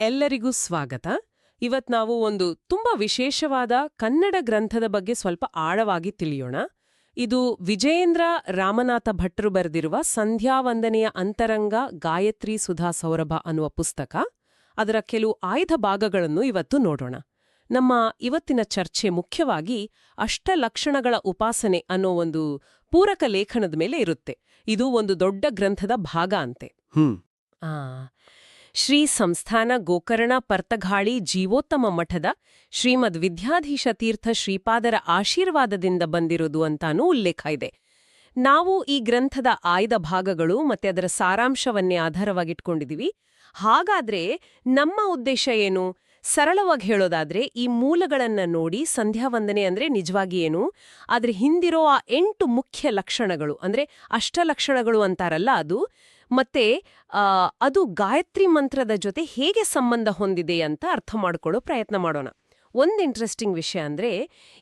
ಎಲ್ಲರಿಗೂ ಸ್ವಾಗತ. ಇವತ್ ನಾವು ಒಂದು ತುಂಬಾ ವಿಶೇಷವಾದ ಕನ್ನಡ ಗ್ರಂಥದ ಬಗ್ಗೆ ಸ್ವಲ್ಪ ಆಳವಾಗಿ ತಿಳಿಯೋಣ. ಇದು ವಿಜಯೇಂದ್ರ ರಾಮನಾಥ ಭಟ್ರು ಬರೆದಿರುವ ಸಂಧ್ಯಾವಂದನೆಯ ಅಂತರಂಗ ಗಾಯತ್ರಿ ಸುಧಾ ಸೌರಭ ಅನ್ನುವ ಪುಸ್ತಕ. ಅದರ ಕೆಲವು ಆಯ್ದ ಭಾಗಗಳನ್ನು ಇವತ್ತು ನೋಡೋಣ. ನಮ್ಮ ಇವತ್ತಿನ ಚರ್ಚೆ ಮುಖ್ಯವಾಗಿ ಅಷ್ಟಲಕ್ಷಣಗಳ ಉಪಾಸನೆ ಅನ್ನೋ ಒಂದು ಪೂರಕ ಲೇಖನದ ಮೇಲೆ ಇರುತ್ತೆ. ಇದು ಒಂದು ದೊಡ್ಡ ಗ್ರಂಥದ ಭಾಗ ಅಂತೆ. ಹ್ಮ್. ಆ ಶ್ರೀ ಸಂಸ್ಥಾನ ಗೋಕರ್ಣ ಪರ್ತಘಾಳಿ ಜೀವೋತ್ತಮ ಮಠದ ಶ್ರೀಮದ್ ವಿದ್ಯಾಧೀಶ ತೀರ್ಥ ಶ್ರೀಪಾದರ ಆಶೀರ್ವಾದದಿಂದ ಬಂದಿರೋದು ಅಂತಾನೂ ಉಲ್ಲೇಖ ಇದೆ. ನಾವು ಈ ಗ್ರಂಥದ ಆಯ್ದ ಭಾಗಗಳು ಮತ್ತೆ ಅದರ ಸಾರಾಂಶವನ್ನೇ ಆಧಾರವಾಗಿಟ್ಕೊಂಡಿದ್ದೀವಿ ಹಾಗಾದ್ರೆ ನಮ್ಮ ಉದ್ದೇಶ ಏನು? ಸರಳವಾಗಿ ಹೇಳೋದಾದ್ರೆ ಈ ಮೂಲಗಳನ್ನ ನೋಡಿ ಸಂಧ್ಯಾವಂದನೆ ಅಂದ್ರೆ ನಿಜವಾಗಿ ಏನು? ಆದರೆ ಹಿಂದಿರೋ ಆ ಎಂಟು ಮುಖ್ಯ ಲಕ್ಷಣಗಳು ಅಂದ್ರೆ ಅಷ್ಟಲಕ್ಷಣಗಳು ಅಂತಾರಲ್ಲ ಅದು. ಮತ್ತೆ ಅದು ಗಾಯತ್ರಿ ಮಂತ್ರದ ಜೊತೆ ಹೇಗೆ ಸಂಬಂಧ ಹೊಂದಿದೆ ಅಂತ ಅರ್ಥ ಮಾಡಿಕೊಳ್ಳೋ ಪ್ರಯತ್ನ ಮಾಡೋಣ. ಒಂದು ಇಂಟ್ರೆಸ್ಟಿಂಗ್ ವಿಷಯ ಅಂದ್ರೆ,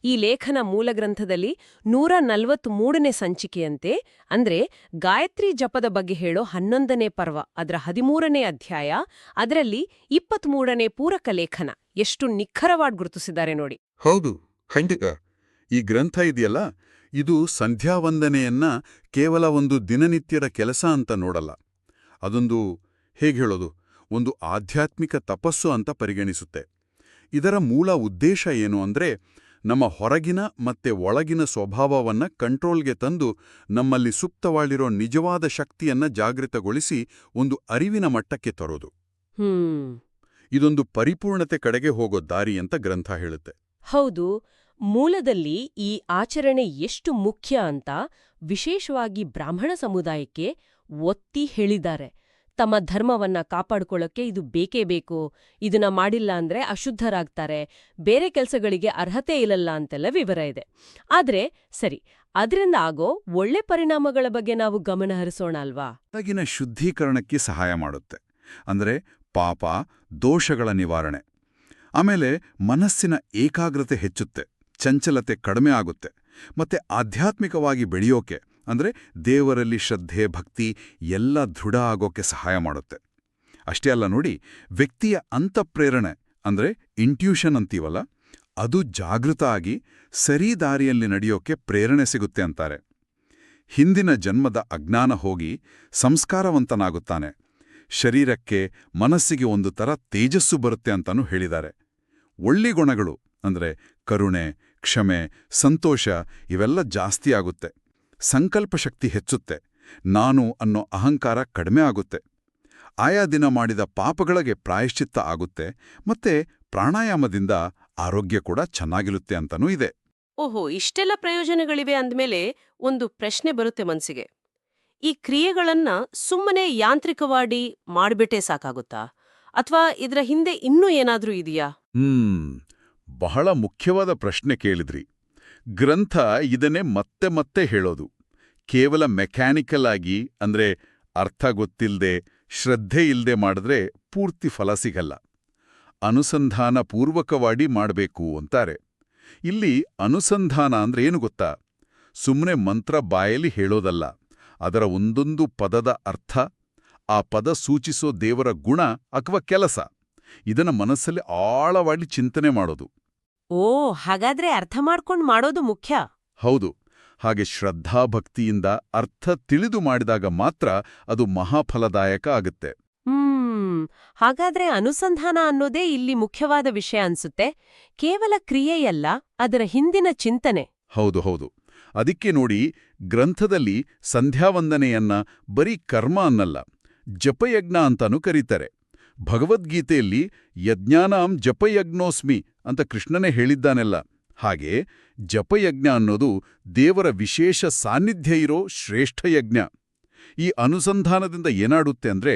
ಈ ಲೇಖನ ಮೂಲ ಗ್ರಂಥದಲ್ಲಿ ನೂರ ನಲವತ್ಮೂರನೇ ಸಂಚಿಕೆಯಂತೆ, ಅಂದ್ರೆ ಗಾಯತ್ರಿ ಜಪದ ಬಗ್ಗೆ ಹೇಳೋ ಹನ್ನೊಂದನೇ ಪರ್ವ, ಅದರ ಹದಿಮೂರನೇ ಅಧ್ಯಾಯ, ಅದರಲ್ಲಿ ಇಪ್ಪತ್ಮೂರನೇ ಪೂರಕ ಲೇಖನ. ಎಷ್ಟು ನಿಖರವಾಗಿ ಗುರುತಿಸಿದ್ದಾರೆ ನೋಡಿ. ಹೌದು, ಖಂಡಿತ. ಈ ಗ್ರಂಥ ಇದೆಯಲ್ಲ? ಇದು ಸಂಧ್ಯಾವಂದನೆಯನ್ನ ಕೇವಲ ಒಂದು ದಿನನಿತ್ಯದ ಕೆಲಸ ಅಂತ ನೋಡಲ್ಲ. ಅದೊಂದು ಹೇಗೆ ಹೇಳೋದು ಒಂದು ಆಧ್ಯಾತ್ಮಿಕ ತಪಸ್ಸು ಅಂತ ಪರಿಗಣಿಸುತ್ತೆ. ಇದರ ಮೂಲ ಉದ್ದೇಶ ಏನು ಅಂದ್ರೆ ನಮ್ಮ ಹೊರಗಿನ ಮತ್ತೆ ಒಳಗಿನ ಸ್ವಭಾವವನ್ನ ಕಂಟ್ರೋಲ್ಗೆ ತಂದು ನಮ್ಮಲ್ಲಿ ಸುಪ್ತವಾಳಿರೋ ನಿಜವಾದ ಶಕ್ತಿಯನ್ನ ಜಾಗೃತಗೊಳಿಸಿ ಒಂದು ಅರಿವಿನ ಮಟ್ಟಕ್ಕೆ ತರೋದು. ಹ್ಮ್. ಇದೊಂದು ಪರಿಪೂರ್ಣತೆ ಕಡೆಗೆ ಹೋಗೋ ದಾರಿ ಅಂತ ಗ್ರಂಥ ಹೇಳುತ್ತೆ. ಹೌದು. ಮೂಲದಲ್ಲಿ ಈ ಆಚರಣೆ ಎಷ್ಟು ಮುಖ್ಯ ಅಂತ ವಿಶೇಷವಾಗಿ ಬ್ರಾಹ್ಮಣ ಸಮುದಾಯಕ್ಕೆ ಒತ್ತಿ ಹೇಳಿದ್ದಾರೆ. ತಮ್ಮ ಧರ್ಮವನ್ನ ಕಾಪಾಡ್ಕೊಳ್ಳೋಕೆ ಇದು ಬೇಕೇ ಬೇಕು. ಇದನ್ನ ಮಾಡಿಲ್ಲ ಅಂದ್ರೆ ಅಶುದ್ಧರಾಗ್ತಾರೆ. ಬೇರೆ ಕೆಲಸಗಳಿಗೆ ಅರ್ಹತೆ ಇಲ್ಲಲ್ಲ ಅಂತೆಲ್ಲ ವಿವರ ಇದೆ. ಆದ್ರೆ ಸರಿ, ಅದರಿಂದ ಆಗೋ ಒಳ್ಳೆ ಪರಿಣಾಮಗಳ ಬಗ್ಗೆ ನಾವು ಗಮನ ಹರಿಸೋಣ ಅಲ್ವಾ? ಹೊರಗಿನ ಶುದ್ಧೀಕರಣಕ್ಕೆ ಸಹಾಯ ಮಾಡುತ್ತೆ. ಅಂದ್ರೆ ಪಾಪ, ದೋಷಗಳ ನಿವಾರಣೆ. ಆಮೇಲೆ ಮನಸ್ಸಿನ ಏಕಾಗ್ರತೆ ಹೆಚ್ಚುತ್ತೆ. ಚಂಚಲತೆ ಕಡಿಮೆ ಆಗುತ್ತೆ. ಮತ್ತೆ ಆಧ್ಯಾತ್ಮಿಕವಾಗಿ ಬೆಳೆಯೋಕೆ, ಅಂದ್ರೆ ದೇವರಲ್ಲಿ ಶ್ರದ್ಧೆ, ಭಕ್ತಿ ಎಲ್ಲ ದೃಢ ಆಗೋಕೆ ಸಹಾಯ ಮಾಡುತ್ತೆ. ಅಷ್ಟೇ ಅಲ್ಲ ನೋಡಿ, ವ್ಯಕ್ತಿಯ ಅಂತಃಪ್ರೇರಣೆ, ಅಂದ್ರೆ ಇಂಟ್ಯೂಷನ್ ಅಂತೀವಲ್ಲ, ಅದು ಜಾಗೃತ ಆಗಿ ಸರಿ ದಾರಿಯಲ್ಲಿ ನಡೆಯೋಕೆ ಪ್ರೇರಣೆ ಸಿಗುತ್ತೆ ಅಂತಾರೆ. ಹಿಂದಿನ ಜನ್ಮದ ಅಜ್ಞಾನ ಹೋಗಿ ಸಂಸ್ಕಾರವಂತನಾಗುತ್ತಾನೆ. ಶರೀರಕ್ಕೆ ಮನಸ್ಸಿಗೆ ಒಂದು ಥರ ತೇಜಸ್ಸು ಬರುತ್ತೆ ಅಂತಾನೂ ಹೇಳಿದ್ದಾರೆ. ಒಳ್ಳೆ ಗುಣಗಳು, ಅಂದ್ರೆ ಕರುಣೆ ಕ್ಷಮೆ ಸಂತೋಷ ಇವೆಲ್ಲ ಜಾಸ್ತಿ ಆಗುತ್ತೆ. ಸಂಕಲ್ಪ ಶಕ್ತಿ ಹೆಚ್ಚುತ್ತೆ. ನಾನು ಅನ್ನೋ ಅಹಂಕಾರ ಕಡಿಮೆ ಆಗುತ್ತೆ. ಆಯಾ ದಿನ ಮಾಡಿದ ಪಾಪಗಳಿಗೆ ಪ್ರಾಯಶ್ಚಿತ್ತ ಆಗುತ್ತೆ ಮತ್ತೆ ಪ್ರಾಣಾಯಾಮದಿಂದ ಆರೋಗ್ಯ ಕೂಡ ಚೆನ್ನಾಗಿರುತ್ತೆ ಅಂತನೂ ಇದೆ. ಓಹೋ ಇಷ್ಟೆಲ್ಲ ಪ್ರಯೋಜನಗಳಿವೆ ಅಂದಮೇಲೆ ಒಂದು ಪ್ರಶ್ನೆ ಬರುತ್ತೆ ಮನಸ್ಸಿಗೆ ಈ ಕ್ರಿಯೆಗಳನ್ನ ಸುಮ್ಮನೆ ಯಾಂತ್ರಿಕವಾಗಿ ಮಾಡ್ಬಿಟ್ಟೇ ಸಾಕಾಗುತ್ತಾ? ಅಥವಾ ಇದರ ಹಿಂದೆ ಇನ್ನೂ ಏನಾದ್ರೂ ಇದೆಯಾ? ಹ್ಮ್. ಬಹಳ ಮುಖ್ಯವಾದ ಪ್ರಶ್ನೆ ಕೇಳಿದ್ರಿ. ಗ್ರಂಥ ಇದನ್ನೇ ಮತ್ತೆ ಮತ್ತೆ ಹೇಳೋದು. ಕೇವಲ ಮೆಕ್ಯಾನಿಕಲ್ ಆಗಿ ಅಂದ್ರೆ ಅರ್ಥ ಗೊತ್ತಿಲ್ಲದೆ ಶ್ರದ್ಧೆ ಇಲ್ಲದೆ ಮಾಡಿದ್ರೆ ಪೂರ್ತಿ ಫಲ ಸಿಗಲ್ಲ. ಅನುಸಂಧಾನ ಪೂರ್ವಕವಾಗಿ ಮಾಡಬೇಕು ಅಂತಾರೆ. ಇಲ್ಲಿ ಅನುಸಂಧಾನ ಅಂದ್ರೆ ಏನು ಗೊತ್ತಾ? ಸುಮ್ಮನೆ ಮಂತ್ರ ಬಾಯಲ್ಲಿ ಹೇಳೋದಲ್ಲ. ಅದರ ಒಂದೊಂದು ಪದದ ಅರ್ಥ, ಆ ಪದ ಸೂಚಿಸೋ ದೇವರ ಗುಣ ಅಥವಾ ಕೆಲಸ. ಇದನ್ನ ಮನಸ್ಸಲ್ಲಿ ಆಳವಾಗಿ ಚಿಂತನೆ ಮಾಡೋದು. ಓ ಹಾಗಾದ್ರೆ ಅರ್ಥ ಮಾಡ್ಕೊಂಡು ಮಾಡೋದು ಮುಖ್ಯ. ಹೌದು. ಹಾಗೆ ಶ್ರದ್ಧಾಭಕ್ತಿಯಿಂದ ಅರ್ಥ ತಿಳಿದು ಮಾಡಿದಾಗ ಮಾತ್ರ ಅದು ಮಹಾಫಲದಾಯಕ ಆಗುತ್ತೆ. ಹ್ಮ್. ಹಾಗಾದ್ರೆ ಅನುಸಂಧಾನ ಅನ್ನೋದೇ ಇಲ್ಲಿ ಮುಖ್ಯವಾದ ವಿಷಯ ಅನ್ಸುತ್ತೆ. ಕೇವಲ ಕ್ರಿಯೆಯಲ್ಲ ಅದರ ಹಿಂದಿನ ಚಿಂತನೆ. ಹೌದು ಹೌದು. ಅದಕ್ಕೆ ನೋಡಿ ಗ್ರಂಥದಲ್ಲಿ ಸಂಧ್ಯಾವಂದನೆಯನ್ನ ಬರೀ ಕರ್ಮ ಅನ್ನಲ್ಲ ಜಪಯಜ್ಞ ಅಂತಾನೂ ಕರೀತಾರೆ. ಭಗವದ್ಗೀತೆಯಲ್ಲಿ ಯಜ್ಞಾನಾಂ ಜಪಯಜ್ಞೋಸ್ಮಿ ಅಂತ ಕೃಷ್ಣನೇ ಹೇಳಿದ್ದಾನೆಲ್ಲ. ಹಾಗೆ ಜಪಯಜ್ಞ ಅನ್ನೋದು ದೇವರ ವಿಶೇಷ ಸಾನ್ನಿಧ್ಯ ಇರೋ ಶ್ರೇಷ್ಠ ಯಜ್ಞ. ಈ ಅನುಸಂಧಾನದಿಂದ ಏನಾಡುತ್ತೆ ಅಂದ್ರೆ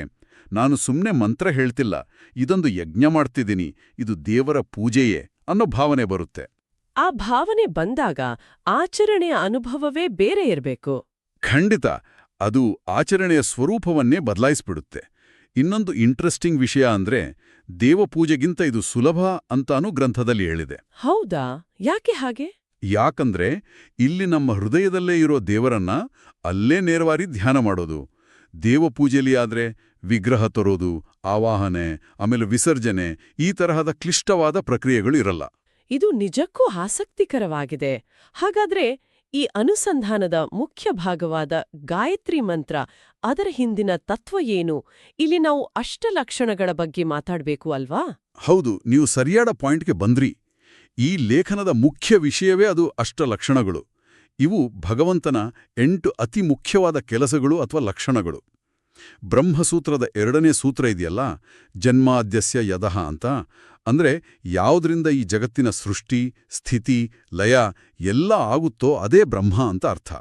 ನಾನು ಸುಮ್ಮನೆ ಮಂತ್ರ ಹೇಳ್ತಿಲ್ಲ ಇದೊಂದು ಯಜ್ಞ ಮಾಡ್ತಿದ್ದೀನಿ ಇದು ದೇವರ ಪೂಜೆಯೇ ಅನ್ನೋ ಭಾವನೆ ಬರುತ್ತೆ. ಆ ಭಾವನೆ ಬಂದಾಗ ಆಚರಣೆಯ ಅನುಭವವೇ ಬೇರೆ ಇರಬೇಕು. ಖಂಡಿತ ಅದು ಆಚರಣೆಯ ಸ್ವರೂಪವನ್ನೇ ಬದಲಾಯಿಸ್ಬಿಡುತ್ತೆ. ಇನ್ನೊಂದು ಇಂಟ್ರೆಸ್ಟಿಂಗ್ ವಿಷಯ ಅಂದ್ರೆ ದೇವಪೂಜೆಗಿಂತ ಇದು ಸುಲಭ ಅಂತಾನೂ ಗ್ರಂಥದಲ್ಲಿ ಹೇಳಿದೆ. ಹೌದಾ? ಯಾಕೆ ಹಾಗೆ? ಯಾಕಂದ್ರೆ ಇಲ್ಲಿ ನಮ್ಮ ಹೃದಯದಲ್ಲೇ ಇರೋ ದೇವರನ್ನ ಅಲ್ಲೇ ನೇರವಾಗಿ ಧ್ಯಾನ ಮಾಡೋದು. ದೇವಪೂಜೆಯಲ್ಲಿ ಆದ್ರೆ ವಿಗ್ರಹ ತರೋದು ಆವಾಹನೆ ಆಮೇಲೆ ವಿಸರ್ಜನೆ ಈ ತರಹದ ಕ್ಲಿಷ್ಟವಾದ ಪ್ರಕ್ರಿಯೆಗಳು ಇರಲ್ಲ. ಇದು ನಿಜಕ್ಕೂ ಆಸಕ್ತಿಕರವಾಗಿದೆ. ಹಾಗಾದ್ರೆ ಈ ಅನುಸಂಧಾನದ ಮುಖ್ಯ ಭಾಗವಾದ ಗಾಯತ್ರಿ ಮಂತ್ರ ಅದರ ಹಿಂದಿನ ತತ್ವ ಏನು? ಇಲ್ಲಿ ನಾವು ಅಷ್ಟ ಲಕ್ಷಣಗಳ ಬಗ್ಗೆ ಮಾತಾಡಬೇಕು ಅಲ್ವಾ? ಹೌದು, ನೀವು ಸರಿಯಾದ ಪಾಯಿಂಟ್ಗೆ ಬಂದ್ರಿ. ಈ ಲೇಖನದ ಮುಖ್ಯ ವಿಷಯವೇ ಅದು ಅಷ್ಟ ಲಕ್ಷಣಗಳು. ಇವು ಭಗವಂತನ ಎಂಟು ಅತಿ ಮುಖ್ಯವಾದ ಕೆಲಸಗಳು ಅಥವಾ ಲಕ್ಷಣಗಳು. ಬ್ರಹ್ಮಸೂತ್ರದ ಎರಡನೇ ಸೂತ್ರ ಇದೆಯಲ್ಲ, ಜನ್ಮಾದ್ಯಸ್ಯ ಯದಃ ಅಂತ. ಅಂದ್ರೆ ಯಾವುದರಿಂದ ಈ ಜಗತ್ತಿನ ಸೃಷ್ಟಿ, ಸ್ಥಿತಿ, ಲಯ ಎಲ್ಲ ಆಗುತ್ತೋ ಅದೇ ಬ್ರಹ್ಮ ಅಂತ ಅರ್ಥ.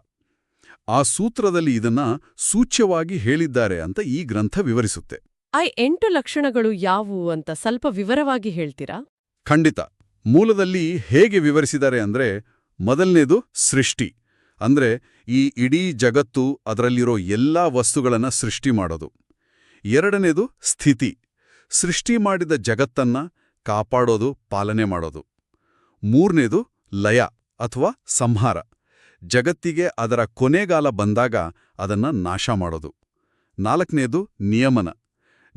ಆ ಸೂತ್ರದಲ್ಲಿ ಇದನ್ನ ಸೂಚ್ಯವಾಗಿ ಹೇಳಿದ್ದಾರೆ ಅಂತ ಈ ಗ್ರಂಥ ವಿವರಿಸುತ್ತೆ. ಆ ಎಂಟು ಲಕ್ಷಣಗಳು ಯಾವುವು ಅಂತ ಸ್ವಲ್ಪ ವಿವರವಾಗಿ ಹೇಳ್ತೀರಾ? ಖಂಡಿತ. ಮೂಲದಲ್ಲಿ ಹೇಗೆ ವಿವರಿಸಿದ್ದಾರೆ ಅಂದ್ರೆ ಮೊದಲನೇದು ಸೃಷ್ಟಿ. ಅಂದ್ರೆ ಈ ಇಡೀ ಜಗತ್ತು ಅದರಲ್ಲಿರೋ ಎಲ್ಲಾ ವಸ್ತುಗಳನ್ನ ಸೃಷ್ಟಿ ಮಾಡೋದು. ಎರಡನೇದು ಸ್ಥಿತಿ. ಸೃಷ್ಟಿ ಮಾಡಿದ ಜಗತ್ತನ್ನ ಕಾಪಾಡೋದು ಪಾಲನೆ ಮಾಡೋದು. ಮೂರನೇದು ಲಯ ಅಥವಾ ಸಂಹಾರ. ಜಗತ್ತಿಗೆ ಅದರ ಕೊನೆಗಾಲ ಬಂದಾಗ ಅದನ್ನ ನಾಶ ಮಾಡೋದು. ನಾಲ್ಕನೇದು ನಿಯಮನ.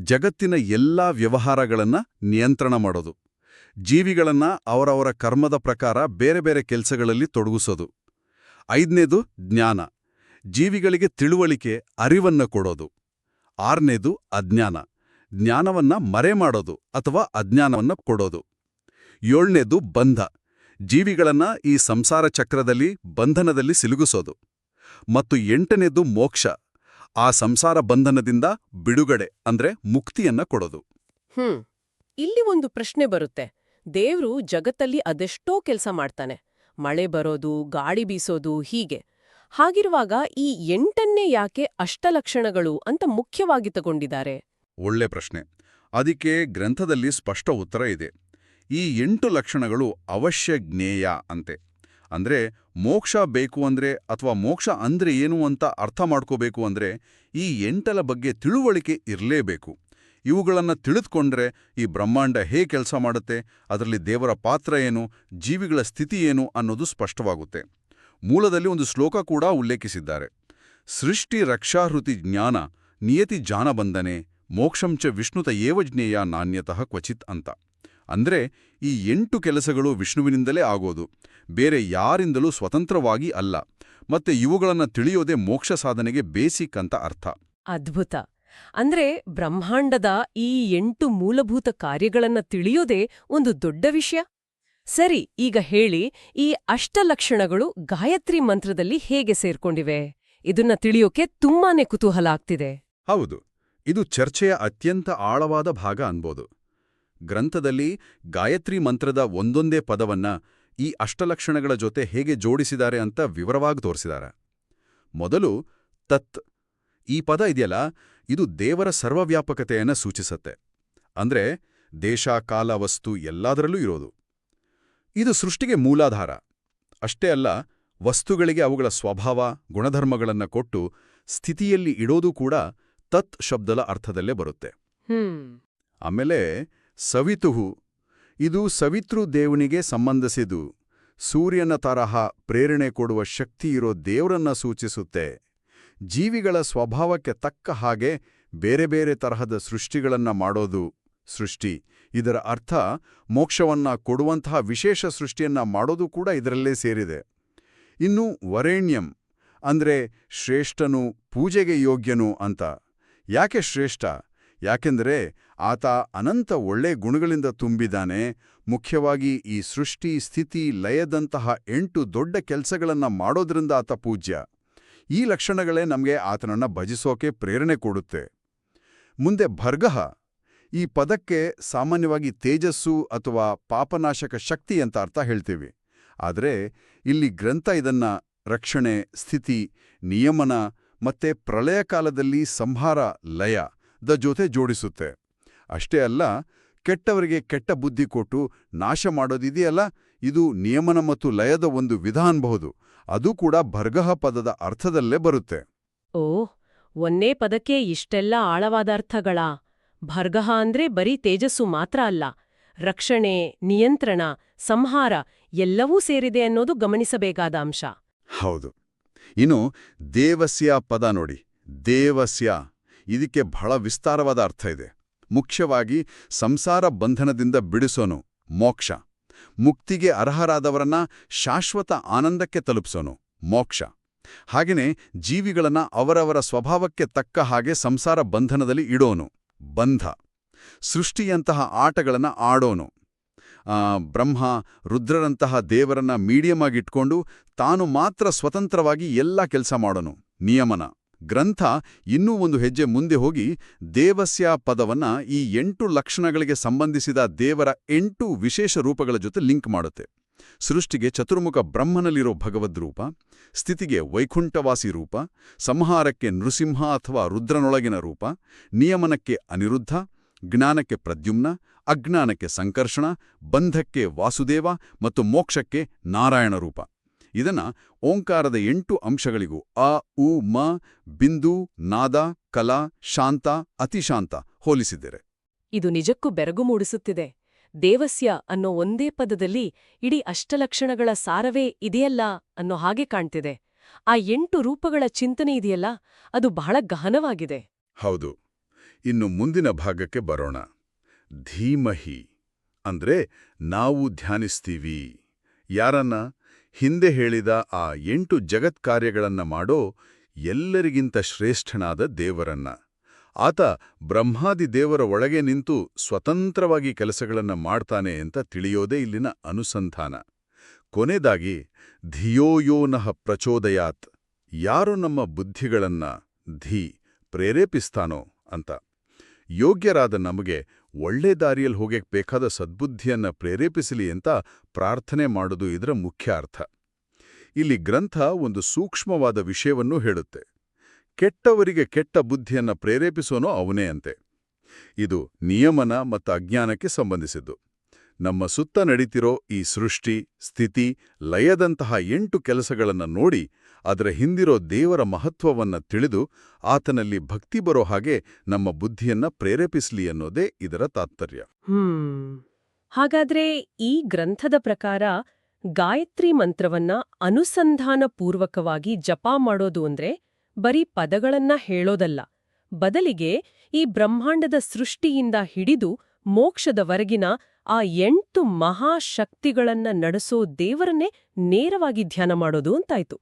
ಜಗತ್ತಿನ ಎಲ್ಲಾ ವ್ಯವಹಾರಗಳನ್ನು ನಿಯಂತ್ರಣ ಮಾಡೋದು. ಜೀವಿಗಳನ್ನು ಅವರವರ ಕರ್ಮದ ಪ್ರಕಾರ ಬೇರೆ ಬೇರೆ ಕೆಲಸಗಳಲ್ಲಿ ತೊಡಗಿಸೋದು. ಐದನೇದು ಜ್ಞಾನ. ಜೀವಿಗಳಿಗೆ ತಿಳುವಳಿಕೆ, ಅರಿವನ್ನ ಕೊಡೋದು. ಆರನೇದು ಅಜ್ಞಾನ. ಜ್ಞಾನವನ್ನ ಮರೆ ಮಾಡೋದು ಅಥವಾ ಅಜ್ಞಾನವನ್ನ ಕೊಡೋದು. ಏಳನೇದು ಬಂಧ. ಜೀವಿಗಳನ್ನ ಈ ಸಂಸಾರ ಚಕ್ರದಲ್ಲಿ ಬಂಧನದಲ್ಲಿ ಸಿಲುಗಿಸೋದು. ಮತ್ತು ಎಂಟನೇದು ಮೋಕ್ಷ. ಆ ಸಂಸಾರ ಬಂಧನದಿಂದ ಬಿಡುಗಡೆ ಅಂದ್ರೆ ಮುಕ್ತಿಯನ್ನ ಕೊಡೋದು. ಹ್ಮ್. ಇಲ್ಲಿ ಒಂದು ಪ್ರಶ್ನೆ ಬರುತ್ತೆ. ದೇವ್ರು ಜಗತ್ತಲ್ಲಿ ಅದೆಷ್ಟೋ ಕೆಲಸ ಮಾಡ್ತಾನೆ. ಮಳೆ ಬರೋದು ಗಾಳಿ ಬೀಸೋದು ಹೀಗೆ. ಹಾಗಿರುವಾಗ ಈ ಎಂಟನ್ನೇ ಯಾಕೆ ಅಷ್ಟಲಕ್ಷಣಗಳು ಅಂತ ಮುಖ್ಯವಾಗಿ ತಗೊಂಡಿದ್ದಾರೆ? ಒಳ್ಳೆ ಪ್ರಶ್ನೆ. ಅದಕ್ಕೆ ಗ್ರಂಥದಲ್ಲಿ ಸ್ಪಷ್ಟ ಉತ್ತರ ಇದೆ. ಈ ಎಂಟು ಲಕ್ಷಣಗಳು ಅವಶ್ಯ ಜ್ಞೇಯ ಅಂತೆ. ಅಂದ್ರೆ ಮೋಕ್ಷ ಬೇಕು ಅಂದ್ರೆ ಅಥವಾ ಮೋಕ್ಷ ಅಂದ್ರೆ ಏನು ಅಂತ ಅರ್ಥ ಮಾಡ್ಕೋಬೇಕು ಅಂದ್ರೆ ಈ ಎಂಟಲ ಬಗ್ಗೆ ತಿಳುವಳಿಕೆ ಇರಲೇಬೇಕು. ಇವುಗಳನ್ನು ತಿಳಿದುಕೊಂಡ್ರೆ ಈ ಬ್ರಹ್ಮಾಂಡ ಹೇಗೆ ಕೆಲಸ ಮಾಡುತ್ತೆ, ಅದರಲ್ಲಿ ದೇವರ ಪಾತ್ರ ಏನು, ಜೀವಿಗಳ ಸ್ಥಿತಿ ಏನು ಅನ್ನೋದು ಸ್ಪಷ್ಟವಾಗುತ್ತೆ. ಮೂಲದಲ್ಲಿ ಒಂದು ಶ್ಲೋಕ ಕೂಡ ಉಲ್ಲೇಖಿಸಿದ್ದಾರೆ. ಸೃಷ್ಟಿ ರಕ್ಷಾಹೃತಿ ಜ್ಞಾನ, ನಿಯತಿ ಜಾನಬಂಧನೆ, ಮೋಕ್ಷಂಚ ವಿಷ್ಣುತ ಏವಜ್ಞೇಯ ನಾಣ್ಯತಃ ಕ್ವಚಿತ್ ಅಂತ. ಅಂದ್ರೆ ಈ ಎಂಟು ಕೆಲಸಗಳು ವಿಷ್ಣುವಿನಿಂದಲೇ ಆಗೋದು. ಬೇರೆ ಯಾರಿಂದಲೂ ಸ್ವತಂತ್ರವಾಗಿ ಅಲ್ಲ. ಮತ್ತೆ ಇವುಗಳನ್ನು ತಿಳಿಯೋದೇ ಮೋಕ್ಷ ಸಾಧನೆಗೆ ಬೇಸಿಕ್ ಅಂತ ಅರ್ಥ. ಅದ್ಭುತ. ಅಂದ್ರೆ ಬ್ರಹ್ಮಾಂಡದ ಈ ಎಂಟು ಮೂಲಭೂತ ಕಾರ್ಯಗಳನ್ನ ತಿಳಿಯೋದೇ ಒಂದು ದೊಡ್ಡ ವಿಷಯ? ಸರಿ ಈಗ ಹೇಳಿ ಈ ಅಷ್ಟಲಕ್ಷಣಗಳು ಗಾಯತ್ರಿ ಮಂತ್ರದಲ್ಲಿ ಹೇಗೆ ಸೇರ್ಕೊಂಡಿವೆ? ಇದನ್ನ ತಿಳಿಯೋಕೆ ತುಂಬಾನೇ ಕುತೂಹಲ ಆಗ್ತಿದೆ. ಹೌದು. ಇದು ಚರ್ಚೆಯ ಅತ್ಯಂತ ಆಳವಾದ ಭಾಗ ಅನ್ಬೋದು. ಗ್ರಂಥದಲ್ಲಿ ಗಾಯತ್ರಿ ಮಂತ್ರದ ಒಂದೊಂದೇ ಪದವನ್ನ ಈ ಅಷ್ಟಲಕ್ಷಣಗಳ ಜೊತೆ ಹೇಗೆ ಜೋಡಿಸಿದ್ದಾರೆ ಅಂತ ವಿವರವಾಗಿ ತೋರಿಸಿದ್ದಾರೆ. ಮೊದಲು ತತ್. ಈ ಪದ ಇದೆಯಲ್ಲ ಇದು ದೇವರ ಸರ್ವವ್ಯಾಪಕತೆಯನ್ನು ಸೂಚಿಸತ್ತೆ. ಅಂದ್ರೆ ದೇಶ ಕಾಲ ವಸ್ತು ಎಲ್ಲದರಲ್ಲೂ ಇರೋದು. ಇದು ಸೃಷ್ಟಿಗೆ ಮೂಲಾಧಾರ. ಅಷ್ಟೇ ಅಲ್ಲ ವಸ್ತುಗಳಿಗೆ ಅವುಗಳ ಸ್ವಭಾವ ಗುಣಧರ್ಮಗಳನ್ನು ಕೊಟ್ಟು ಸ್ಥಿತಿಯಲ್ಲಿ ಇಡೋದು ಕೂಡ ತತ್ ಶಬ್ದದ ಅರ್ಥದಲ್ಲೇ ಬರುತ್ತೆ. ಆಮೇಲೆ ಸವಿತುಹು. ಇದು ಸವಿತೃ ದೇವನಿಗೆ ಸಂಬಂಧಿಸಿದು ಸೂರ್ಯನ ತರಹ ಪ್ರೇರಣೆ ಕೊಡುವ ಶಕ್ತಿಯಿರೋ ದೇವರನ್ನ ಸೂಚಿಸುತ್ತೆ. ಜೀವಿಗಳ ಸ್ವಭಾವಕ್ಕೆ ತಕ್ಕ ಹಾಗೆ ಬೇರೆ ಬೇರೆ ತರಹದ ಸೃಷ್ಟಿಗಳನ್ನ ಮಾಡೋದು ಸೃಷ್ಟಿ. ಇದರ ಅರ್ಥ ಮೋಕ್ಷವನ್ನ ಕೊಡುವಂತಹ ವಿಶೇಷ ಸೃಷ್ಟಿಯನ್ನ ಮಾಡೋದು ಕೂಡ ಇದರಲ್ಲೇ ಸೇರಿದೆ. ಇನ್ನು ವರೇಣ್ಯಂ ಅಂದ್ರೆ ಶ್ರೇಷ್ಠನು, ಪೂಜೆಗೆ ಯೋಗ್ಯನು ಅಂತ. ಯಾಕೆ ಶ್ರೇಷ್ಠ? ಯಾಕೆಂದರೆ ಆತ ಅನಂತ ಒಳ್ಳೆ ಗುಣಗಳಿಂದ ತುಂಬಿದಾನೆ ಮುಖ್ಯವಾಗಿ ಈ ಸೃಷ್ಟಿ, ಸ್ಥಿತಿ, ಲಯದಂತಹ ಎಂಟು ದೊಡ್ಡ ಕೆಲಸಗಳನ್ನು ಮಾಡೋದ್ರಿಂದ ಆತ ಪೂಜ್ಯ. ಈ ಲಕ್ಷಣಗಳೇ ನಮಗೆ ಆತನನ್ನ ಭಜಿಸೋಕೆ ಪ್ರೇರಣೆ ಕೊಡುತ್ತೆ. ಮುಂದೆ ಭರ್ಗಹ. ಈ ಪದಕ್ಕೆ ಸಾಮಾನ್ಯವಾಗಿ ತೇಜಸ್ಸು ಅಥವಾ ಪಾಪನಾಶಕ ಶಕ್ತಿ ಅಂತ ಅರ್ಥ ಹೇಳ್ತೀವಿ. ಆದರೆ ಇಲ್ಲಿ ಗ್ರಂಥ ಇದನ್ನ ರಕ್ಷಣೆ, ಸ್ಥಿತಿ, ನಿಯಮನ ಮತ್ತೆ ಪ್ರಳಯ ಕಾಲದಲ್ಲಿ ಸಂಹಾರ, ಲಯ ದ ಜೊತೆ ಜೋಡಿಸುತ್ತೆ. ಅಷ್ಟೇ ಅಲ್ಲ ಕೆಟ್ಟವರಿಗೆ ಕೆಟ್ಟ ಬುದ್ಧಿ ಕೊಟ್ಟು ನಾಶ ಮಾಡೋದಿದೆಯಲ್ಲ? ಇದು ನಿಯಮನ ಮತ್ತು ಲಯದ ಒಂದು ವಿಧ ಅನ್ಬಹುದು ಅದು ಕೂಡ ಭರ್ಗಹ ಪದದ ಅರ್ಥದಲ್ಲೇ ಬರುತ್ತೆ. ಓ ಒಂದೇ ಪದಕ್ಕೆ ಇಷ್ಟೆಲ್ಲ ಆಳವಾದ ಅರ್ಥಗಳ. ಭರ್ಗಹ ಅಂದ್ರೆ ಬರೀ ತೇಜಸ್ಸು ಮಾತ್ರ ಅಲ್ಲ. ರಕ್ಷಣೆ ನಿಯಂತ್ರಣ ಸಂಹಾರ ಎಲ್ಲವೂ ಸೇರಿದೆ ಅನ್ನೋದು ಗಮನಿಸಬೇಕಾದ ಅಂಶ. ಹೌದು. ಇನ್ನು ದೇವಸ್ಯ ಪದ ನೋಡಿ. ದೇವಸ್ಯ. ಇದಕ್ಕೆ ಬಹಳ ವಿಸ್ತಾರವಾದ ಅರ್ಥ ಇದೆ. ಮುಖ್ಯವಾಗಿ ಸಂಸಾರ ಬಂಧನದಿಂದ ಬಿಡಿಸೋನು, ಮೋಕ್ಷ. ಮುಕ್ತಿಗೆ ಅರ್ಹರಾದವರನ್ನ ಶಾಶ್ವತ ಆನಂದಕ್ಕೆ ತಲುಪಿಸೋನು, ಮೋಕ್ಷ. ಹಾಗೆಯೇ ಜೀವಿಗಳನ್ನ ಅವರವರ ಸ್ವಭಾವಕ್ಕೆ ತಕ್ಕ ಹಾಗೆ ಸಂಸಾರ ಬಂಧನದಲ್ಲಿ ಇಡೋನು, ಬಂಧ. ಸೃಷ್ಟಿಯಂತಹ ಆಟಗಳನ್ನ ಆಡೋನು. ಬ್ರಹ್ಮ, ರುದ್ರರಂತಹ ದೇವರನ್ನ ಮೀಡಿಯಂ ಆಗಿಟ್ಕೊಂಡು ತಾನು ಮಾತ್ರ ಸ್ವತಂತ್ರವಾಗಿ ಎಲ್ಲ ಕೆಲಸ ಮಾಡೋನು, ನಿಯಮನ. ಗ್ರಂಥ ಇನ್ನೂ ಒಂದು ಹೆಜ್ಜೆ ಮುಂದೆ ಹೋಗಿ ದೇವಸ್ಯ ಪದವನ್ನ ಈ ಎಂಟು ಲಕ್ಷಣಗಳಿಗೆ ಸಂಬಂಧಿಸಿದ ದೇವರ ಎಂಟು ವಿಶೇಷ ರೂಪಗಳ ಜೊತೆ ಲಿಂಕ್ ಮಾಡುತ್ತೆ. ಸೃಷ್ಟಿಗೆ ಚತುರ್ಮುಖ ಬ್ರಹ್ಮನಲ್ಲಿರೋ ಭಗವದ್ ರೂಪ, ಸ್ಥಿತಿಗೆ ವೈಕುಂಠವಾಸಿ ರೂಪ, ಸಂಹಾರಕ್ಕೆ ನೃಸಿಂಹ ಅಥವಾ ರುದ್ರನೊಳಗಿನ ರೂಪ, ನಿಯಮನಕ್ಕೆ ಅನಿರುದ್ಧ, ಜ್ಞಾನಕ್ಕೆ ಪ್ರದ್ಯುಮ್ನ, ಅಜ್ಞಾನಕ್ಕೆ ಸಂಕರ್ಷಣ, ಬಂಧಕ್ಕೆ ವಾಸುದೇವ ಮತ್ತು ಮೋಕ್ಷಕ್ಕೆ ನಾರಾಯಣ ರೂಪ. ಇದನ್ನ ಓಂಕಾರದ ಎಂಟು ಅಂಶಗಳಿಗೂ ಅ ಉ ಮ ಬಿಂದು ನಾದ ಕಲಾ ಶಾಂತ ಅತಿಶಾಂತ ಹೋಲಿಸಿದ್ದಾರೆ ಇದು ನಿಜಕ್ಕೂ ಬೆರಗು ಮೂಡಿಸುತ್ತಿದೆ. ದೇವಸ್ಯ ಅನ್ನೋ ಒಂದೇ ಪದದಲ್ಲಿ ಇಡೀ ಅಷ್ಟಲಕ್ಷಣಗಳ ಸಾರವೇ ಇದೆಯಲ್ಲ ಅನ್ನೋ ಹಾಗೆ ಕಾಣ್ತಿದೆ. ಆ ಎಂಟು ರೂಪಗಳ ಚಿಂತನೆ ಇದೆಯಲ್ಲ ಅದು ಬಹಳ ಗಹನವಾಗಿದೆ. ಹೌದು. ಇನ್ನು ಮುಂದಿನ ಭಾಗಕ್ಕೆ ಬರೋಣ. ಧೀಮಹಿ ಅಂದ್ರೆ ನಾವು ಧ್ಯಾನಿಸ್ತೀವಿ. ಯಾರನ್ನ? ಹಿಂದೆ ಹೇಳಿದ ಆ ಎಂಟು ಜಗತ್ಕಾರ್ಯಗಳನ್ನ ಮಾಡೋ ಎಲ್ಲರಿಗಿಂತ ಶ್ರೇಷ್ಠನಾದ ದೇವರನ್ನ. ಆತ ಬ್ರಹ್ಮಾದಿ ದೇವರ ಒಳಗೆ ನಿಂತು ಸ್ವತಂತ್ರವಾಗಿ ಕೆಲಸಗಳನ್ನ ಮಾಡ್ತಾನೆ ಅಂತ ತಿಳಿಯೋದೇ ಇಲ್ಲಿನ ಅನುಸಂಧಾನ. ಕೊನೆದಾಗಿ ಧಿಯೋಯೋನಃ ಪ್ರಚೋದಯಾತ್, ಯಾರು ನಮ್ಮ ಬುದ್ಧಿಗಳನ್ನ ಧಿ ಪ್ರೇರೇಪಿಸ್ತಾನೋ ಅಂತ. ಯೋಗ್ಯರಾದ ನಮಗೆ ಒಳ್ಳೆ ದಾರಿಯಲ್ಲಿ ಹೋಗಕ್ಕೆ ಬೇಕಾದ ಸದ್ಬುದ್ಧಿಯನ್ನು ಪ್ರೇರೇಪಿಸಲಿ ಅಂತ ಪ್ರಾರ್ಥನೆ ಮಾಡೋದು ಇದರ ಮುಖ್ಯ ಅರ್ಥ. ಇಲ್ಲಿ ಗ್ರಂಥ ಒಂದು ಸೂಕ್ಷ್ಮವಾದ ವಿಷಯವನ್ನೂ ಹೇಳುತ್ತೆ. ಕೆಟ್ಟವರಿಗೆ ಕೆಟ್ಟ ಬುದ್ಧಿಯನ್ನು ಪ್ರೇರೇಪಿಸೋನೋ ಅವನೇ ಅಂತೆ. ಇದು ನಿಯಮನ ಮತ್ತು ಅಜ್ಞಾನಕ್ಕೆ ಸಂಬಂಧಿಸಿದ್ದು. ನಮ್ಮ ಸುತ್ತ ನಡೀತಿರೋ ಈ ಸೃಷ್ಟಿ, ಸ್ಥಿತಿ, ಲಯದಂತಹ ಎಂಟು ಕೆಲಸಗಳನ್ನು ನೋಡಿ ಅದರ ಹಿಂದಿರೋ ದೇವರ ಮಹತ್ವವನ್ನ ತಿಳಿದು ಆತನಲ್ಲಿ ಭಕ್ತಿ ಬರೋ ಹಾಗೆ ನಮ್ಮ ಬುದ್ಧಿಯನ್ನ ಪ್ರೇರೇಪಿಸಲಿ ಅನ್ನೋದೇ ಇದರ ತಾತ್ಪರ್ಯ. ಹಾಗಾದ್ರೆ ಈ ಗ್ರಂಥದ ಪ್ರಕಾರ ಗಾಯತ್ರಿ ಮಂತ್ರವನ್ನ ಅನುಸಂಧಾನಪೂರ್ವಕವಾಗಿ ಜಪ ಮಾಡೋದು ಅಂದ್ರೆ ಬರೀ ಪದಗಳನ್ನ ಹೇಳೋದಲ್ಲ. ಬದಲಿಗೆ ಈ ಬ್ರಹ್ಮಾಂಡದ ಸೃಷ್ಟಿಯಿಂದ ಹಿಡಿದು ಮೋಕ್ಷದವರೆಗಿನ ಆ ಎಂಟು ಮಹಾಶಕ್ತಿಗಳನ್ನ ನಡೆಸೋ ದೇವರನ್ನೇ ನೇರವಾಗಿ ಧ್ಯಾನ ಮಾಡೋದು ಅಂತಾಯ್ತು.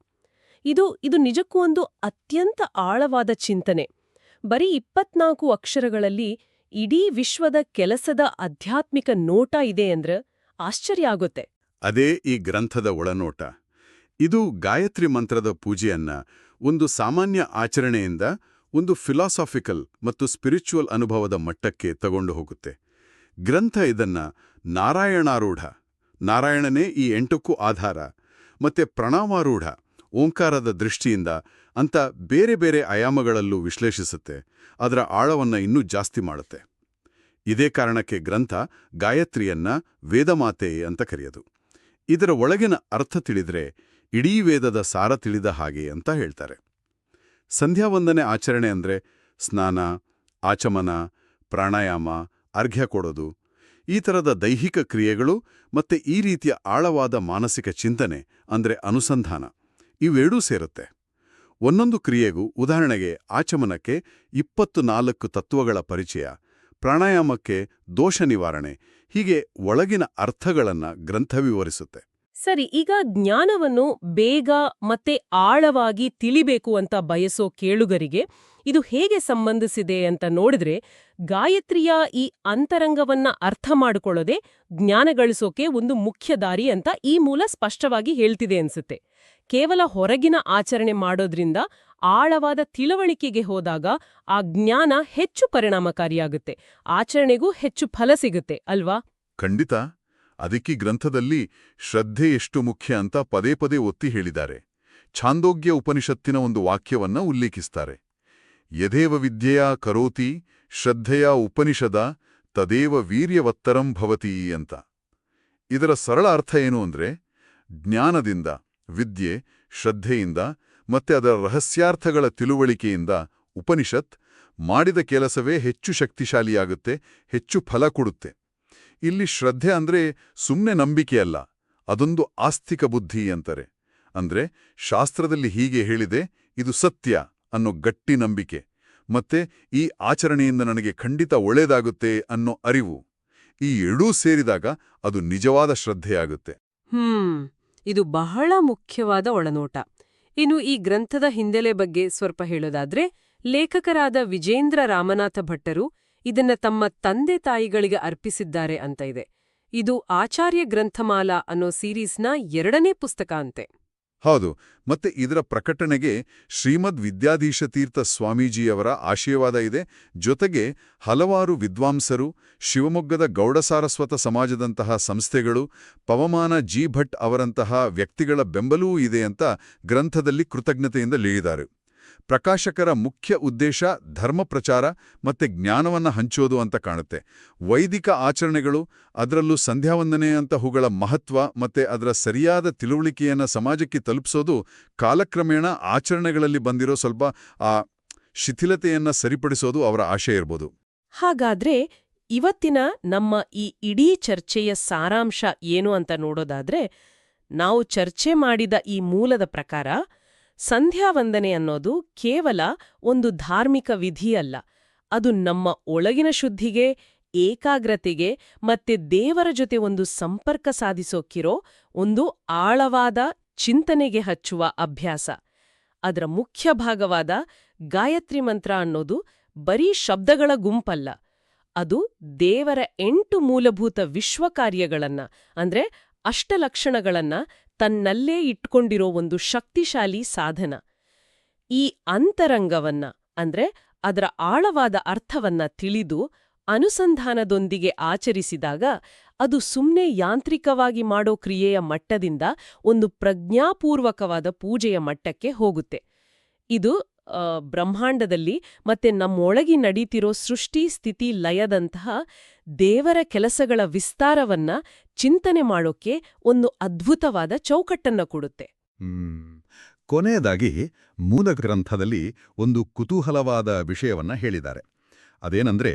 ಇದು ಇದು ನಿಜಕ್ಕೂ ಒಂದು ಅತ್ಯಂತ ಆಳವಾದ ಚಿಂತನೆ. ಬರೀ ಇಪ್ಪತ್ನಾಲ್ಕು ಅಕ್ಷರಗಳಲ್ಲಿ ಇಡೀ ವಿಶ್ವದ ಕೆಲಸದ ಆಧ್ಯಾತ್ಮಿಕ ನೋಟ ಇದೆ ಅಂದ್ರ ಆಶ್ಚರ್ಯ ಆಗುತ್ತೆ. ಅದೇ ಈ ಗ್ರಂಥದ ಒಳನೋಟ. ಇದು ಗಾಯತ್ರಿ ಮಂತ್ರದ ಪೂಜೆಯನ್ನ ಒಂದು ಸಾಮಾನ್ಯ ಆಚರಣೆಯಿಂದ ಒಂದು ಫಿಲಾಸಾಫಿಕಲ್ ಮತ್ತು ಸ್ಪಿರಿಚುವಲ್ ಅನುಭವದ ಮಟ್ಟಕ್ಕೆ ತಗೊಂಡು ಹೋಗುತ್ತೆ. ಗ್ರಂಥ ಇದನ್ನ ನಾರಾಯಣಾರೂಢ. ನಾರಾಯಣನೇ ಈ ಎಂಟಕ್ಕೂ ಆಧಾರ. ಮತ್ತೆ ಪ್ರಣಾಮಾರೂಢ ಓಂಕಾರದ ದೃಷ್ಟಿಯಿಂದ ಅಂತ ಬೇರೆ ಬೇರೆ ಆಯಾಮಗಳಲ್ಲೂ ವಿಶ್ಲೇಷಿಸುತ್ತೆ. ಅದರ ಆಳವನ್ನ ಇನ್ನೂ ಜಾಸ್ತಿ ಮಾಡುತ್ತೆ. ಇದೇ ಕಾರಣಕ್ಕೆ ಗ್ರಂಥ ಗಾಯತ್ರಿಯನ್ನ ವೇದಮಾತೆ ಅಂತ ಕರೆಯೋದು. ಇದರ ಒಳಗಿನ ಅರ್ಥ ತಿಳಿದ್ರೆ ಇಡೀ ವೇದದ ಸಾರ ತಿಳಿದ ಹಾಗೆ ಅಂತ ಹೇಳ್ತಾರೆ. ಸಂಧ್ಯಾವಂದನೆ ಆಚರಣೆ ಅಂದ್ರೆ ಸ್ನಾನ, ಆಚಮನ, ಪ್ರಾಣಾಯಾಮ ಅರ್ಘ್ಯ ಕೊಡೋದು, ಈ ಥರದ ದೈಹಿಕ ಕ್ರಿಯೆಗಳು ಮತ್ತೆ ಈ ರೀತಿಯ ಆಳವಾದ ಮಾನಸಿಕ ಚಿಂತನೆ ಅಂದ್ರೆ ಅನುಸಂಧಾನ, ಇವೆರಡೂ ಸೇರುತ್ತೆ. ಒಂದೊಂದು ಕ್ರಿಯೆಗೂ ಉದಾಹರಣೆಗೆ ಆಚಮನಕ್ಕೆ ಇಪ್ಪತ್ತು ನಾಲ್ಕು ತತ್ವಗಳ ಪರಿಚಯ, ಪ್ರಾಣಾಯಾಮಕ್ಕೆ ದೋಷ ನಿವಾರಣೆ, ಹೀಗೆ ಒಳಗಿನ ಅರ್ಥಗಳನ್ನು ಗ್ರಂಥ ವಿವರಿಸುತ್ತೆ. ಸರಿ, ಈಗ ಜ್ಞಾನವನ್ನು ಬೇಗ ಮತ್ತೆ ಆಳವಾಗಿ ತಿಳಿಬೇಕು ಅಂತ ಬಯಸೋ ಕೇಳುಗರಿಗೆ ಇದು ಹೇಗೆ ಸಂಬಂಧಿಸಿದೆ ಅಂತ ನೋಡಿದ್ರೆ ಗಾಯತ್ರಿಯ ಈ ಅಂತರಂಗವನ್ನ ಅರ್ಥ ಮಾಡಿಕೊಳ್ಳೋದೆ ಜ್ಞಾನ ಗಳಿಸೋಕೆ ಒಂದು ಮುಖ್ಯ ದಾರಿ ಅಂತ ಈ ಮೂಲ ಸ್ಪಷ್ಟವಾಗಿ ಹೇಳ್ತಿದೆ ಅನ್ಸುತ್ತೆ. ಕೇವಲ ಹೊರಗಿನ ಆಚರಣೆ ಮಾಡೋದ್ರಿಂದ ಆಳವಾದ ತಿಳುವಳಿಕೆಗೆ ಹೋದಾಗ ಆ ಜ್ಞಾನ ಹೆಚ್ಚು ಪರಿಣಾಮಕಾರಿಯಾಗುತ್ತೆ. ಆಚರಣೆಗೂ ಹೆಚ್ಚು ಫಲ ಸಿಗುತ್ತೆ, ಅಲ್ವಾ? ಖಂಡಿತ. ಅದಕ್ಕೆ ಗ್ರಂಥದಲ್ಲಿ ಶ್ರದ್ಧೆ ಎಷ್ಟು ಮುಖ್ಯ ಅಂತ ಪದೇ ಪದೇ ಒತ್ತಿ ಹೇಳಿದ್ದಾರೆ. ಛಾಂದೋಗ್ಯ ಉಪನಿಷತ್ತಿನ ಒಂದು ವಾಕ್ಯವನ್ನ ಉಲ್ಲೇಖಿಸ್ತಾರೆ. ಯದೇವ ವಿದ್ಯೆಯ ಕರೋತಿ ಶ್ರದ್ಧೆಯ ಉಪನಿಷದ ತದೇವ ವೀರ್ಯವತ್ತರಂ ಭವತಿ ಅಂತ. ಇದರ ಸರಳ ಅರ್ಥ ಏನು ಅಂದ್ರೆ ಜ್ಞಾನದಿಂದ, ವಿದ್ಯೆ, ಶ್ರದ್ಧೆಯಿಂದ ಮತ್ತೆ ಅದರ ರಹಸ್ಯಾರ್ಥಗಳ ತಿಳುವಳಿಕೆಯಿಂದ ಉಪನಿಷತ್ ಮಾಡಿದ ಕೆಲಸವೇ ಹೆಚ್ಚು ಶಕ್ತಿಶಾಲಿಯಾಗುತ್ತೆ, ಹೆಚ್ಚು ಫಲ ಕೊಡುತ್ತೆ. ಇಲ್ಲಿ ಶ್ರದ್ಧೆ ಅಂದ್ರೆ ಸುಮ್ಮನೆ ನಂಬಿಕೆಯಲ್ಲ ಅದೊಂದು ಆಸ್ತಿಕ ಬುದ್ಧಿ ಅಂತಾರೆ. ಅಂದ್ರೆ ಶಾಸ್ತ್ರದಲ್ಲಿ ಹೀಗೆ ಹೇಳಿದೆ, ಇದು ಸತ್ಯ. ಅನ್ನೋ ಗಟ್ಟಿ ನಂಬಿಕೆ. ಮತ್ತೆ ಈ ಆಚರಣೆಯಿಂದ ನನಗೆ ಖಂಡಿತ ಒಳ್ಳೇದಾಗುತ್ತೆ ಅನ್ನೋ ಅರಿವು. ಈ ಎರಡೂ ಸೇರಿದಾಗ ಅದು ನಿಜವಾದ ಶ್ರದ್ಧೆಯಾಗುತ್ತೆ. ಹ್ಮ್, ಇದು ಬಹಳ ಮುಖ್ಯವಾದ ಒಳನೋಟ. ಇನ್ನು ಈ ಗ್ರಂಥದ ಹಿನ್ನೆಲೆ ಬಗ್ಗೆ ಸ್ವಲ್ಪ ಹೇಳೋದಾದ್ರೆ, ಲೇಖಕರಾದ ವಿಜೇಂದ್ರ ರಾಮನಾಥ ಭಟ್ಟರು ಇದನ್ನ ತಮ್ಮ ತಂದೆ ತಾಯಿಗಳಿಗೆ ಅರ್ಪಿಸಿದ್ದಾರೆ ಅಂತ ಇದೆ. ಇದು ಆಚಾರ್ಯ ಗ್ರಂಥಮಾಲಾ ಅನ್ನೋ ಸೀರೀಸ್ನ ಎರಡನೇ ಪುಸ್ತಕ ಅಂತೆ. ಹೌದು, ಮತ್ತೆ ಇದರ ಪ್ರಕಟಣೆಗೆ ಶ್ರೀಮದ್ ವಿದ್ಯಾಧೀಶ ತೀರ್ಥ ಸ್ವಾಮೀಜಿಯವರ ಆಶೀರ್ವಾದ ಇದೆ. ಜೊತೆಗೆ ಹಲವಾರು ವಿದ್ವಾಂಸರು, ಶಿವಮೊಗ್ಗದ ಗೌಡ ಸಾರಸ್ವತ ಸಮಾಜದಂತಹ ಸಂಸ್ಥೆಗಳು, ಪವಮಾನ ಜಿ ಭಟ್ ಅವರಂತಹ ವ್ಯಕ್ತಿಗಳ ಬೆಂಬಲವೂ ಇದೆ ಅಂತ ಗ್ರಂಥದಲ್ಲಿ ಕೃತಜ್ಞತೆಯಿಂದ ಹೇಳಿದ್ದಾರೆ. ಪ್ರಕಾಶಕರ ಮುಖ್ಯ ಉದ್ದೇಶ ಧರ್ಮ ಪ್ರಚಾರ ಮತ್ತೆ ಜ್ಞಾನವನ್ನ ಹಂಚೋದು ಅಂತ ಕಾಣುತ್ತೆ. ವೈದಿಕ ಆಚರಣೆಗಳು ಅದರಲ್ಲೂ ಸಂಧ್ಯಾವಂದನೆಯಂತಹುಗಳ ಮಹತ್ವ ಮತ್ತೆ ಅದರ ಸರಿಯಾದ ತಿಳುವಳಿಕೆಯನ್ನು ಸಮಾಜಕ್ಕೆ ತಲುಪಿಸೋದು ಕಾಲಕ್ರಮೇಣ ಆಚರಣೆಗಳಲ್ಲಿ ಬಂದಿರೋ ಸ್ವಲ್ಪ ಆ ಶಿಥಿಲತೆಯನ್ನು ಸರಿಪಡಿಸೋದು ಅವರ ಆಶಯ ಇರ್ಬೋದು. ಹಾಗಾದ್ರೆ ಇವತ್ತಿನ ನಮ್ಮ ಈ ಇಡೀ ಚರ್ಚೆಯ ಸಾರಾಂಶ ಏನು ಅಂತ ನೋಡೋದಾದ್ರೆ ನಾವು ಚರ್ಚೆ ಮಾಡಿದ ಈ ಮೂಲದ ಪ್ರಕಾರ ಸಂಧ್ಯಾವಂದನೆ ಅನ್ನೋದು ಕೇವಲ ಒಂದು ಧಾರ್ಮಿಕ ವಿಧಿಯಲ್ಲ ಅದು ನಮ್ಮ ಒಳಗಿನ ಶುದ್ಧಿಗೆ, ಏಕಾಗ್ರತೆಗೆ ಮತ್ತೆ ದೇವರ ಜೊತೆ ಒಂದು ಸಂಪರ್ಕ ಸಾಧಿಸೋಕಿರೋ ಒಂದು ಆಳವಾದ ಚಿಂತನೆಗೆ ಹಚ್ಚುವ ಅಭ್ಯಾಸ. ಅದರ ಮುಖ್ಯ ಭಾಗವಾದ ಗಾಯತ್ರಿ ಮಂತ್ರ ಅನ್ನೋದು ಬರೀ ಶಬ್ದಗಳ ಗುಂಪಲ್ಲ. ಅದು ದೇವರ ಎಂಟು ಮೂಲಭೂತ ವಿಶ್ವಕಾರ್ಯಗಳನ್ನ, ಅಂದ್ರೆ ಅಷ್ಟಲಕ್ಷಣಗಳನ್ನ ತನ್ನಲ್ಲೇ ಇಟ್ಕೊಂಡಿರೋ ಒಂದು ಶಕ್ತಿಶಾಲಿ ಸಾಧನ. ಈ ಅಂತರಂಗವನ್ನ, ಅಂದ್ರೆ ಅದರ ಆಳವಾದ ಅರ್ಥವನ್ನ ತಿಳಿದು ಅನುಸಂಧಾನದೊಂದಿಗೆ ಆಚರಿಸಿದಾಗ ಅದು ಸುಮ್ನೆ ಯಾಂತ್ರಿಕವಾಗಿ ಮಾಡೋ ಕ್ರಿಯೆಯ ಮಟ್ಟದಿಂದ ಒಂದು ಪ್ರಜ್ಞಾಪೂರ್ವಕವಾದ ಪೂಜೆಯ ಮಟ್ಟಕ್ಕೆ ಹೋಗುತ್ತೆ. ಇದು ಬ್ರಹ್ಮಾಂಡದಲ್ಲಿ ಮತ್ತೆ ನಮ್ಮೊಳಗಿ ನಡೀತಿರೋ ಸೃಷ್ಟಿ ಸ್ಥಿತಿ ಲಯದಂತಹ ದೇವರ ಕೆಲಸಗಳ ವಿಸ್ತಾರವನ್ನ ಚಿಂತನೆ ಮಾಡೋಕೆ ಒಂದು ಅದ್ಭುತವಾದ ಚೌಕಟ್ಟನ್ನ ಕೊಡುತ್ತೆ. ಕೊನೆಯದಾಗಿ ಮೂಲ ಗ್ರಂಥದಲ್ಲಿ ಒಂದು ಕುತೂಹಲವಾದ ವಿಷಯವನ್ನ ಹೇಳಿದ್ದಾರೆ. ಅದೇನಂದ್ರೆ,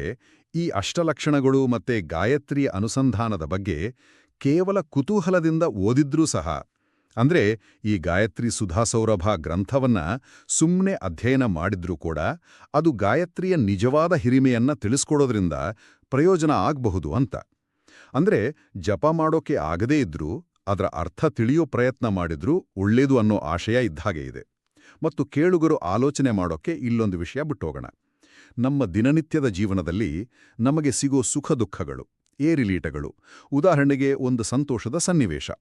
ಈ ಅಷ್ಟಲಕ್ಷಣಗಳು ಮತ್ತೆ ಗಾಯತ್ರಿ ಅನುಸಂಧಾನದ ಬಗ್ಗೆ ಕೇವಲ ಕುತೂಹಲದಿಂದ ಓದಿದ್ರೂ ಸಹ, ಅಂದ್ರೆ ಈ ಗಾಯತ್ರಿ ಸುಧಾಸೌರಭ ಗ್ರಂಥವನ್ನ ಸುಮ್ಮನೆ ಅಧ್ಯಯನ ಮಾಡಿದ್ರೂ ಕೂಡ ಅದು ಗಾಯತ್ರಿಯ ನಿಜವಾದ ಹಿರಿಮೆಯನ್ನ ತಿಳಿಸ್ಕೊಡೋದ್ರಿಂದ ಪ್ರಯೋಜನ ಆಗಬಹುದು ಅಂತ. ಅಂದ್ರೆ ಜಪ ಮಾಡೋಕೆ ಆಗದೇ ಇದ್ರೂ, ಅದರ ಅರ್ಥ ತಿಳಿಯೋ ಪ್ರಯತ್ನ ಮಾಡಿದ್ರೂ ಒಳ್ಳೇದು ಅನ್ನೋ ಆಶಯ ಇದ್ದಾಗೆ ಇದೆ. ಮತ್ತು ಕೇಳುಗರು ಆಲೋಚನೆ ಮಾಡೋಕೆ ಇಲ್ಲೊಂದು ವಿಷಯ ಬಿಟ್ಟೋಗೋಣ. ನಮ್ಮ ದಿನನಿತ್ಯದ ಜೀವನದಲ್ಲಿ ನಮಗೆ ಸಿಗೋ ಸುಖ ದುಃಖಗಳು, ಏರಿಲೀಟಗಳು, ಉದಾಹರಣೆಗೆ ಒಂದು ಸಂತೋಷದ ಸನ್ನಿವೇಶ.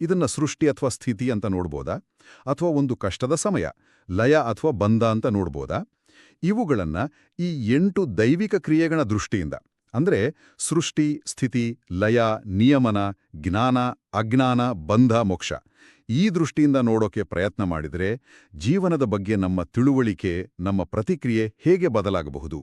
ಇದನ್ನ ಸೃಷ್ಟಿ ಅಥವಾ ಸ್ಥಿತಿ ಅಂತ ನೋಡ್ಬೋದಾ? ಅಥವಾ ಒಂದು ಕಷ್ಟದ ಸಮಯ, ಲಯ ಅಥವಾ ಬಂಧ ಅಂತ ನೋಡ್ಬೋದಾ? ಇವುಗಳನ್ನು ಈ ಎಂಟು ದೈವಿಕ ಕ್ರಿಯೆಗಳ ದೃಷ್ಟಿಯಿಂದ ಅಂದ್ರೆ ಸೃಷ್ಟಿ, ಸ್ಥಿತಿ, ಲಯ, ನಿಯಮನ, ಜ್ಞಾನ, ಅಜ್ಞಾನ, ಬಂಧ, ಮೋಕ್ಷ. ಈ ದೃಷ್ಟಿಯಿಂದ ನೋಡೋಕೆ ಪ್ರಯತ್ನ ಮಾಡಿದರೆ ಜೀವನದ ಬಗ್ಗೆ ನಮ್ಮ ತಿಳುವಳಿಕೆ, ನಮ್ಮ ಪ್ರತಿಕ್ರಿಯೆ ಹೇಗೆ ಬದಲಾಗಬಹುದು?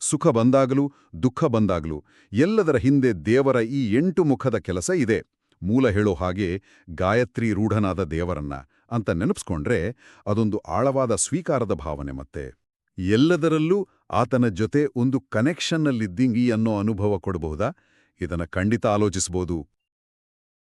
ಸುಖ ಬಂದಾಗಲೂ, ದುಃಖ ಬಂದಾಗಲೂ, ಎಲ್ಲದರ ಹಿಂದೆ ದೇವರ ಈ ಎಂಟು ಮುಖದ ಕೆಲಸ ಇದೆ. ಮೂಲ ಹೇಳೋ ಹಾಗೆ ಗಾಯತ್ರಿ ರೂಢನಾದ ದೇವರನ್ನ ಅಂತ ನೆನಪಿಸ್ಕೊಂಡ್ರೆ ಅದೊಂದು ಆಳವಾದ ಸ್ವೀಕಾರದ ಭಾವನೆ ಮತ್ತೆ. ಎಲ್ಲದರಲ್ಲೂ ಆತನ ಜೊತೆ ಒಂದು ಕನೆಕ್ಷನ್ನಲ್ಲಿದ್ದಿಂಗಿ ಅನ್ನೋ ಅನುಭವ ಕೊಡಬಹುದಾ? ಇದನ್ನು ಖಂಡಿತ ಆಲೋಚಿಸಬಹುದು